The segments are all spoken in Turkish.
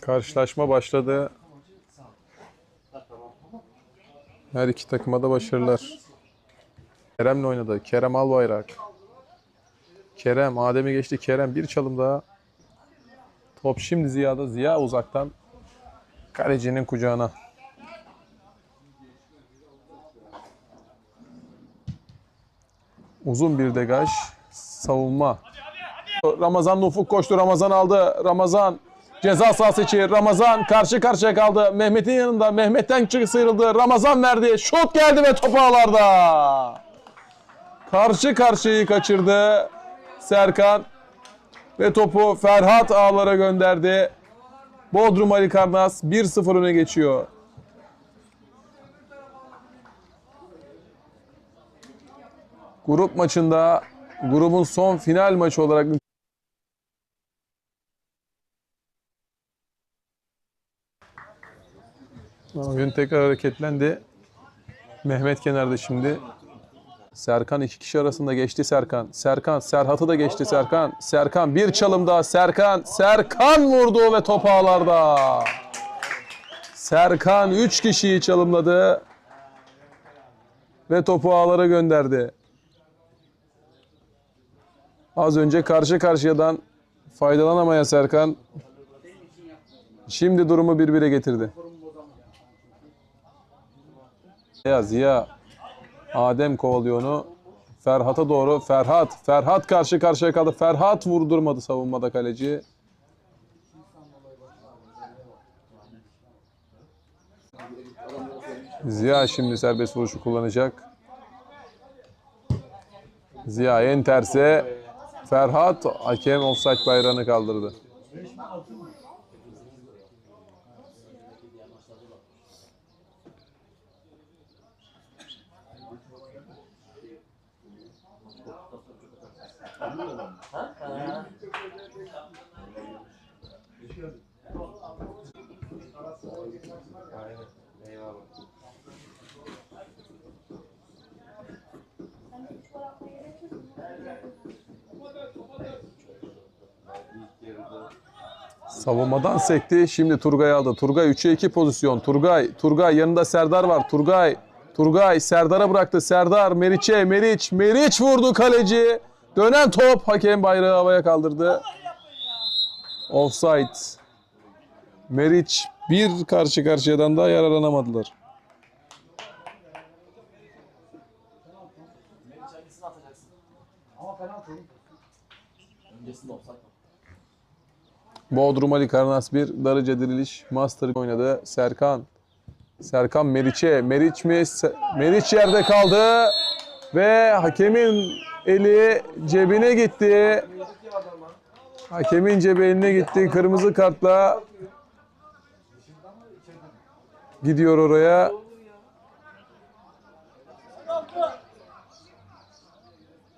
Karşılaşma başladı. Her iki takıma da başarılar. Kerem'le oynadı. Kerem Albayrak. Kerem, Adem'i geçti. Kerem bir çalım daha. Top şimdi Ziya'da. Ziya uzaktan. Kalecinin kucağına. Uzun bir degaj. Savunma. Ramazan Ufuk koştu. Ramazan aldı. Ramazan ceza sahası içi. Ramazan karşı karşıya kaldı. Mehmet'in yanında. Mehmet'ten çık sıyrıldı. Ramazan verdi. Şut geldi ve top ağlarda. Karşı karşıyayı kaçırdı. Serkan ve topu Ferhat ağlara gönderdi. Bodrum Ali Karnas 1-0 öne geçiyor. Grup maçında grubun son final maçı olarak Oyun tekrar hareketlendi. Mehmet kenarda şimdi. Serkan iki kişi arasında geçti Serkan. Serkan, Serhat'ı da geçti Serkan. Serkan bir çalım daha Serkan. Serkan vurdu ve top ağlarda. Serkan üç kişiyi çalımladı. Ve topu ağlara gönderdi. Az önce karşı karşıyadan faydalanamaya Serkan. Şimdi durumu birbire getirdi. Ya Ziya Adem kovalıyor onu. Ferhat'a doğru. Ferhat. Ferhat karşı karşıya kaldı. Ferhat vurdurmadı savunmada kaleci. Ziya şimdi serbest vuruşu kullanacak. Ziya en terse. Ferhat hakem offside bayrağını kaldırdı. Savunmadan sekti. Şimdi Turgay aldı. Turgay 3'e 2 pozisyon. Turgay. Turgay yanında Serdar var. Turgay. Turgay Serdar'a bıraktı. Serdar Meriç'e. Meriç. Meriç vurdu kaleci. Dönen top. Hakem bayrağı havaya kaldırdı. Offside. Meriç bir karşı karşıyadan daha yararlanamadılar. Bodrum Ali Karnas 1, Darıca Diriliş Master oynadı. Serkan. Serkan Meriç'e. Meriç mi? Meriç yerde kaldı. Ve hakemin eli cebine gitti. Hakemin cebi eline gitti. Kırmızı kartla gidiyor oraya.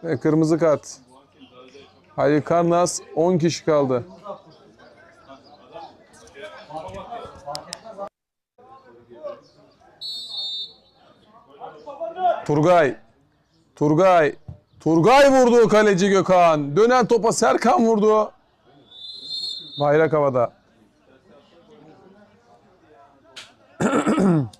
Ve kırmızı kart. Halil Karnas 10 kişi kaldı. Turgay. Turgay. Turgay vurdu kaleci Gökhan. Dönen topa Serkan vurdu. Bayrak havada.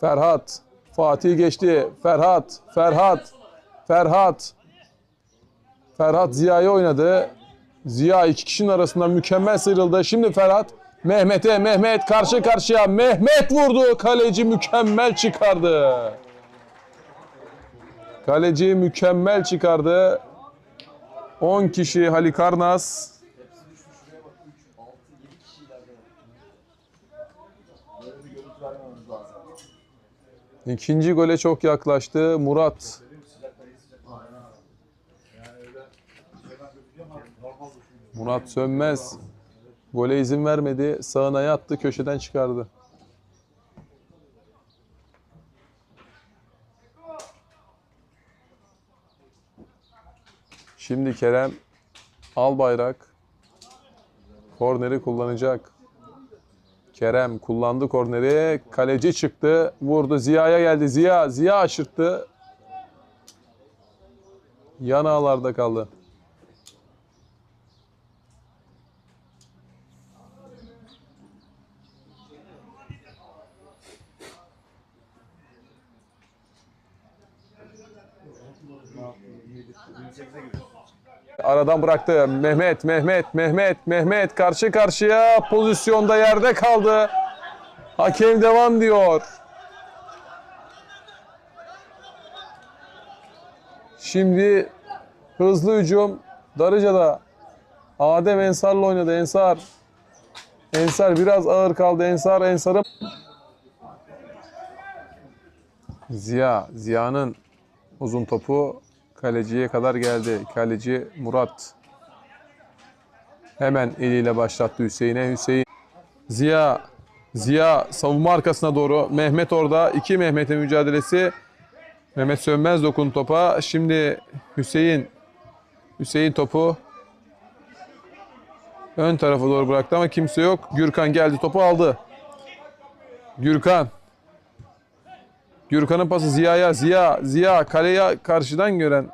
Ferhat. Fatih geçti. Ferhat. Ferhat. Ferhat. Ferhat Ziya'yı oynadı. Ziya iki kişinin arasında mükemmel sıyrıldı. Şimdi Ferhat Mehmet'e Mehmet karşı karşıya Mehmet vurdu. Kaleci mükemmel çıkardı. Kaleci mükemmel çıkardı. 10 kişi Halikarnas. İkinci gole çok yaklaştı. Murat Murat Sönmez gole izin vermedi. Sağına yattı, köşeden çıkardı. Şimdi Kerem Albayrak korneri kullanacak. Kerem kullandı korneri. Kaleci çıktı. Vurdu. Ziya'ya geldi. Ziya. Ziya aşırttı. Yan ağlarda kaldı. Aradan bıraktı. Mehmet, Mehmet, Mehmet, Mehmet karşı karşıya pozisyonda yerde kaldı. Hakem devam diyor. Şimdi hızlı hücum Darıca'da. Adem Ensar'la oynadı. Ensar. Ensar biraz ağır kaldı. Ensar, Ensar'ın Ziya, Ziya'nın uzun topu kaleciye kadar geldi. Kaleci Murat. Hemen eliyle başlattı Hüseyin'e. Hüseyin. Ziya. Ziya savunma arkasına doğru. Mehmet orada. İki Mehmet'in mücadelesi. Mehmet Sönmez dokun topa. Şimdi Hüseyin. Hüseyin topu ön tarafa doğru bıraktı ama kimse yok. Gürkan geldi topu aldı. Gürkan. Gürkan'ın pası Ziya'ya. Ziya, Ziya kaleye karşıdan gören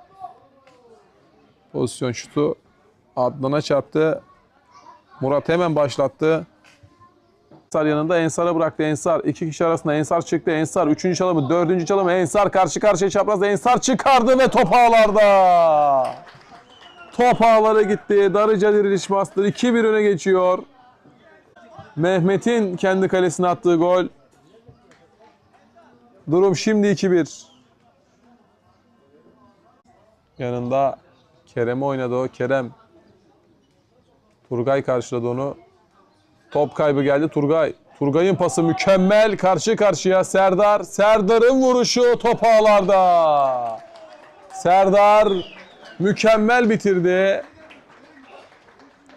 pozisyon şutu Adnan'a çarptı. Murat hemen başlattı. Ensar yanında Ensar'a bıraktı Ensar. iki kişi arasında Ensar çıktı. Ensar üçüncü çalımı, dördüncü çalımı Ensar karşı karşıya çaprazda Ensar çıkardı ve top ağlarda. Top ağlara gitti. Darıca diriliş bastı. 2-1 öne geçiyor. Mehmet'in kendi kalesine attığı gol. Durum şimdi 2-1. Yanında Kerem oynadı o. Kerem. Turgay karşıladı onu. Top kaybı geldi Turgay. Turgay'ın pası mükemmel. Karşı karşıya Serdar. Serdar'ın vuruşu top ağlarda. Serdar mükemmel bitirdi.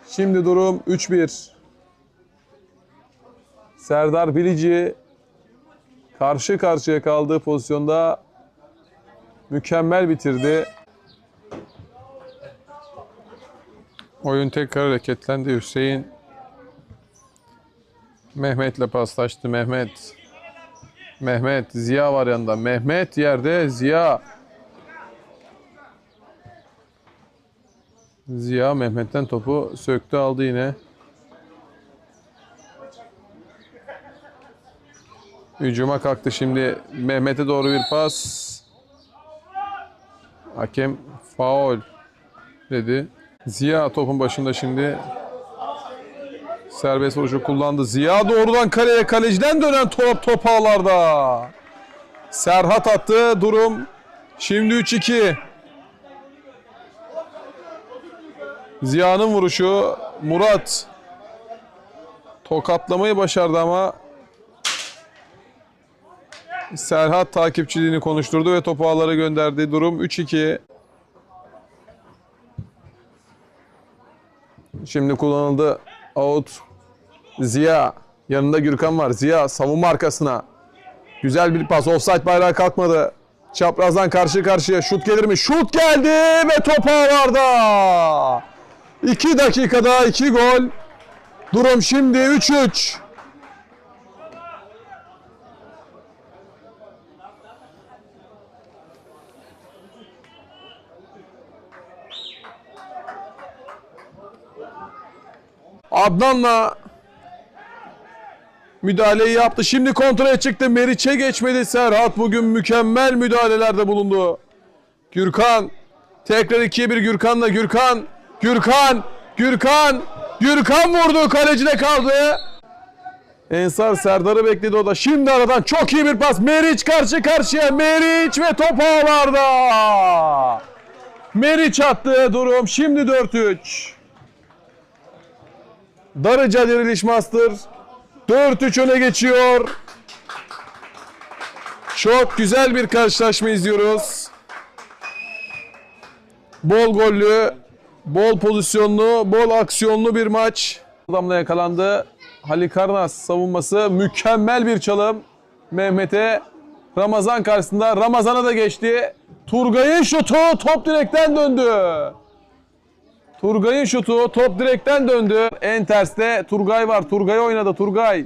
Şimdi durum 3-1. Serdar Bilici karşı karşıya kaldığı pozisyonda mükemmel bitirdi. Oyun tekrar hareketlendi. Hüseyin Mehmet'le paslaştı. Mehmet. Mehmet. Ziya var yanında. Mehmet yerde. Ziya. Ziya Mehmet'ten topu söktü aldı yine. Hücuma kalktı şimdi. Mehmet'e doğru bir pas. Hakem faul dedi. Ziya topun başında şimdi. Serbest vuruşu kullandı. Ziya doğrudan kaleye kaleciden dönen top top ağlarda. Serhat attı. Durum şimdi 3-2. Ziya'nın vuruşu Murat tokatlamayı başardı ama Serhat takipçiliğini konuşturdu ve topu ağlara gönderdi. Durum 3-2. Şimdi kullanıldı. Out. Ziya. Yanında Gürkan var. Ziya savunma arkasına. Güzel bir pas. Offside bayrağı kalkmadı. Çaprazdan karşı karşıya. Şut gelir mi? Şut geldi ve top ağlarda. 2 dakikada 2 gol. Durum şimdi 3-3. Adnan'la müdahaleyi yaptı. Şimdi kontrole çıktı. Meriç'e geçmedi. Serhat bugün mükemmel müdahalelerde bulundu. Gürkan. Tekrar 2'ye 1 Gürkan'la. Gürkan. Gürkan. Gürkan. Gürkan vurdu. Kalecide kaldı. Ensar Serdar'ı bekledi o da. Şimdi aradan çok iyi bir pas. Meriç karşı karşıya. Meriç ve top ağlarda. Meriç attı. Durum şimdi 4-3. Darıca Diriliş Master 4-3 öne geçiyor. Çok güzel bir karşılaşma izliyoruz. Bol gollü, bol pozisyonlu, bol aksiyonlu bir maç. Adamla yakalandı. Halikarnas savunması mükemmel bir çalım. Mehmet'e Ramazan karşısında Ramazan'a da geçti. Turgay'ın şutu top direkten döndü. Turgay'ın şutu top direkten döndü. En terste Turgay var. Turgay oynadı. Turgay.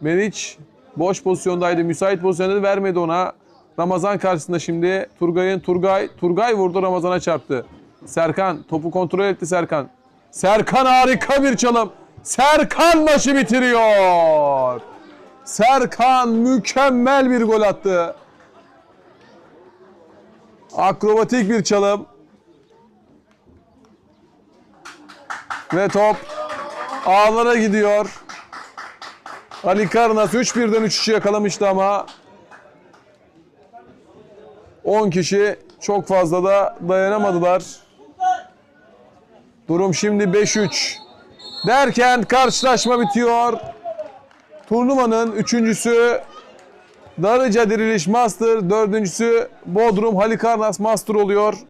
Meriç boş pozisyondaydı. Müsait pozisyonda vermedi ona. Ramazan karşısında şimdi Turgay'ın Turgay Turgay vurdu Ramazan'a çarptı. Serkan topu kontrol etti Serkan. Serkan harika bir çalım. Serkan maçı bitiriyor. Serkan mükemmel bir gol attı. Akrobatik bir çalım. Ve top ağlara gidiyor. Ali Karnas 3-1'den 3-3'ü yakalamıştı ama 10 kişi çok fazla da dayanamadılar. Durum şimdi 5-3. Derken karşılaşma bitiyor. Turnuvanın üçüncüsü Darıca Diriliş Master, dördüncüsü Bodrum Halikarnas Master oluyor.